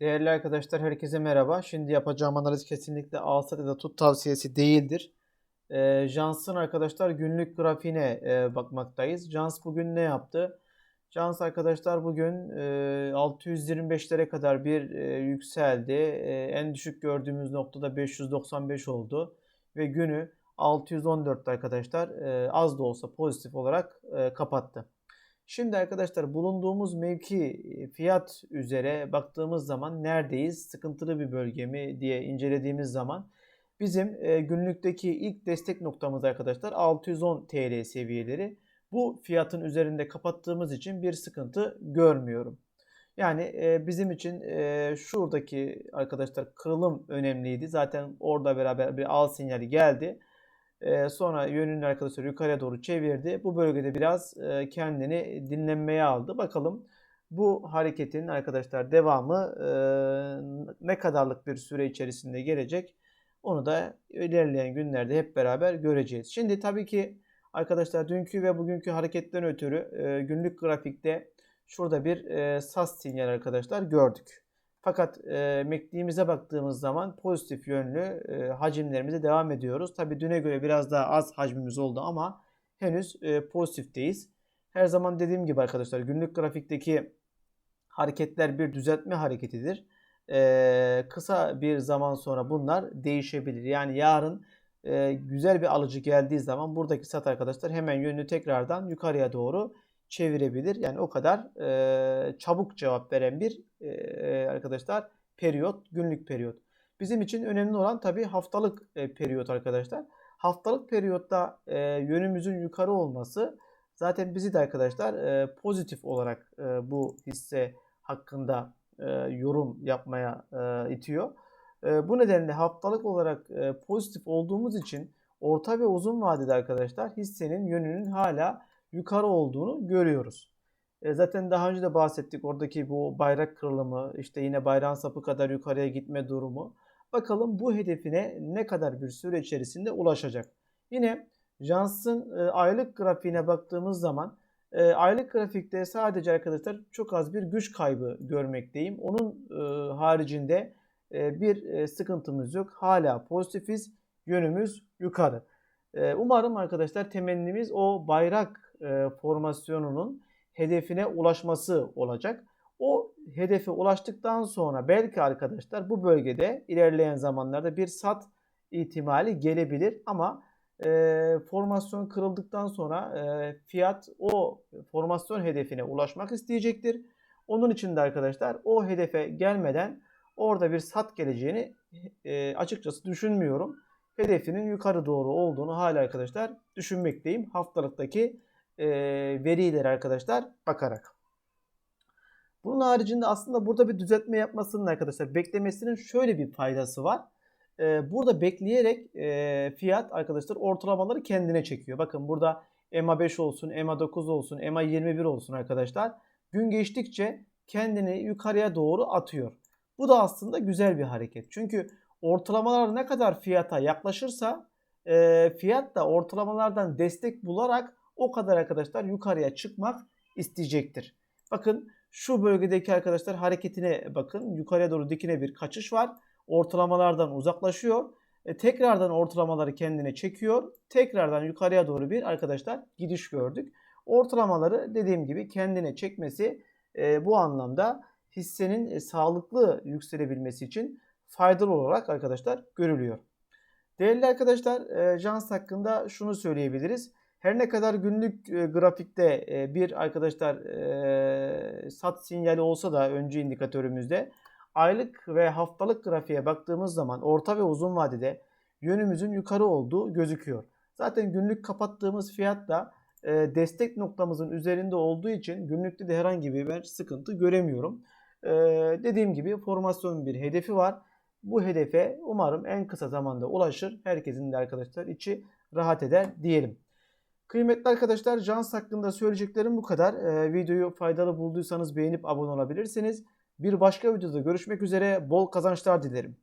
Değerli arkadaşlar herkese merhaba. Şimdi yapacağım analiz kesinlikle alsat ya da tut tavsiyesi değildir. Ee, Jans'ın arkadaşlar günlük grafiğine e, bakmaktayız. Jans bugün ne yaptı? Jans arkadaşlar bugün e, 625'lere kadar bir e, yükseldi. E, en düşük gördüğümüz noktada 595 oldu. Ve günü 614'te arkadaşlar e, az da olsa pozitif olarak e, kapattı. Şimdi arkadaşlar bulunduğumuz mevki fiyat üzere baktığımız zaman neredeyiz? Sıkıntılı bir bölge mi diye incelediğimiz zaman bizim e, günlükteki ilk destek noktamız arkadaşlar 610 TL seviyeleri. Bu fiyatın üzerinde kapattığımız için bir sıkıntı görmüyorum. Yani e, bizim için e, şuradaki arkadaşlar kırılım önemliydi. Zaten orada beraber bir al sinyali geldi. Ee, sonra yönünü arkadaşlar yukarıya doğru çevirdi. Bu bölgede biraz e, kendini dinlenmeye aldı. Bakalım bu hareketin arkadaşlar devamı e, ne kadarlık bir süre içerisinde gelecek. Onu da ilerleyen günlerde hep beraber göreceğiz. Şimdi tabii ki arkadaşlar dünkü ve bugünkü hareketten ötürü e, günlük grafikte şurada bir SAS sinyal arkadaşlar gördük. Fakat e, MACD'mize baktığımız zaman pozitif yönlü e, hacimlerimize devam ediyoruz. Tabi düne göre biraz daha az hacmimiz oldu ama henüz e, pozitifteyiz. Her zaman dediğim gibi arkadaşlar günlük grafikteki hareketler bir düzeltme hareketidir. E, kısa bir zaman sonra bunlar değişebilir. Yani yarın e, güzel bir alıcı geldiği zaman buradaki sat arkadaşlar hemen yönünü tekrardan yukarıya doğru çevirebilir. Yani o kadar e, çabuk cevap veren bir e, arkadaşlar periyot, günlük periyot. Bizim için önemli olan tabii haftalık e, periyot arkadaşlar. Haftalık periyotta e, yönümüzün yukarı olması zaten bizi de arkadaşlar e, pozitif olarak e, bu hisse hakkında e, yorum yapmaya e, itiyor. E, bu nedenle haftalık olarak e, pozitif olduğumuz için orta ve uzun vadede arkadaşlar hissenin yönünün hala yukarı olduğunu görüyoruz. E, zaten daha önce de bahsettik oradaki bu bayrak kırılımı işte yine bayrağın sapı kadar yukarıya gitme durumu. Bakalım bu hedefine ne kadar bir süre içerisinde ulaşacak. Yine Jans'ın e, aylık grafiğine baktığımız zaman e, aylık grafikte sadece arkadaşlar çok az bir güç kaybı görmekteyim. Onun haricinde bir sıkıntımız yok. Hala pozitifiz. Yönümüz yukarı. Umarım arkadaşlar temennimiz o bayrak e, formasyonunun hedefine ulaşması olacak. O hedefe ulaştıktan sonra belki arkadaşlar bu bölgede ilerleyen zamanlarda bir sat ihtimali gelebilir ama e, formasyon kırıldıktan sonra e, fiyat o formasyon hedefine ulaşmak isteyecektir. Onun için de arkadaşlar o hedefe gelmeden orada bir sat geleceğini e, açıkçası düşünmüyorum. Hedefinin yukarı doğru olduğunu hala arkadaşlar düşünmekteyim. Haftalıktaki e, verilere arkadaşlar bakarak. Bunun haricinde aslında burada bir düzeltme yapmasının arkadaşlar beklemesinin şöyle bir faydası var. E, burada bekleyerek e, fiyat arkadaşlar ortalamaları kendine çekiyor. Bakın burada EMA 5 olsun, EMA 9 olsun, EMA 21 olsun arkadaşlar. Gün geçtikçe kendini yukarıya doğru atıyor. Bu da aslında güzel bir hareket. Çünkü ortalamalar ne kadar fiyata yaklaşırsa e, fiyat da ortalamalardan destek bularak o kadar arkadaşlar yukarıya çıkmak isteyecektir. Bakın şu bölgedeki arkadaşlar hareketine bakın. Yukarıya doğru dikine bir kaçış var. Ortalamalardan uzaklaşıyor. E, tekrardan ortalamaları kendine çekiyor. Tekrardan yukarıya doğru bir arkadaşlar gidiş gördük. Ortalamaları dediğim gibi kendine çekmesi e, bu anlamda hissenin e, sağlıklı yükselebilmesi için faydalı olarak arkadaşlar görülüyor. Değerli arkadaşlar e, Jans hakkında şunu söyleyebiliriz. Her ne kadar günlük e, grafikte e, bir arkadaşlar e, sat sinyali olsa da öncü indikatörümüzde aylık ve haftalık grafiğe baktığımız zaman orta ve uzun vadede yönümüzün yukarı olduğu gözüküyor. Zaten günlük kapattığımız fiyat da destek noktamızın üzerinde olduğu için günlükte de herhangi bir sıkıntı göremiyorum. Dediğim gibi formasyon bir hedefi var. Bu hedefe umarım en kısa zamanda ulaşır. Herkesin de arkadaşlar içi rahat eder diyelim. Kıymetli arkadaşlar Jans hakkında söyleyeceklerim bu kadar. Ee, videoyu faydalı bulduysanız beğenip abone olabilirsiniz. Bir başka videoda görüşmek üzere. Bol kazançlar dilerim.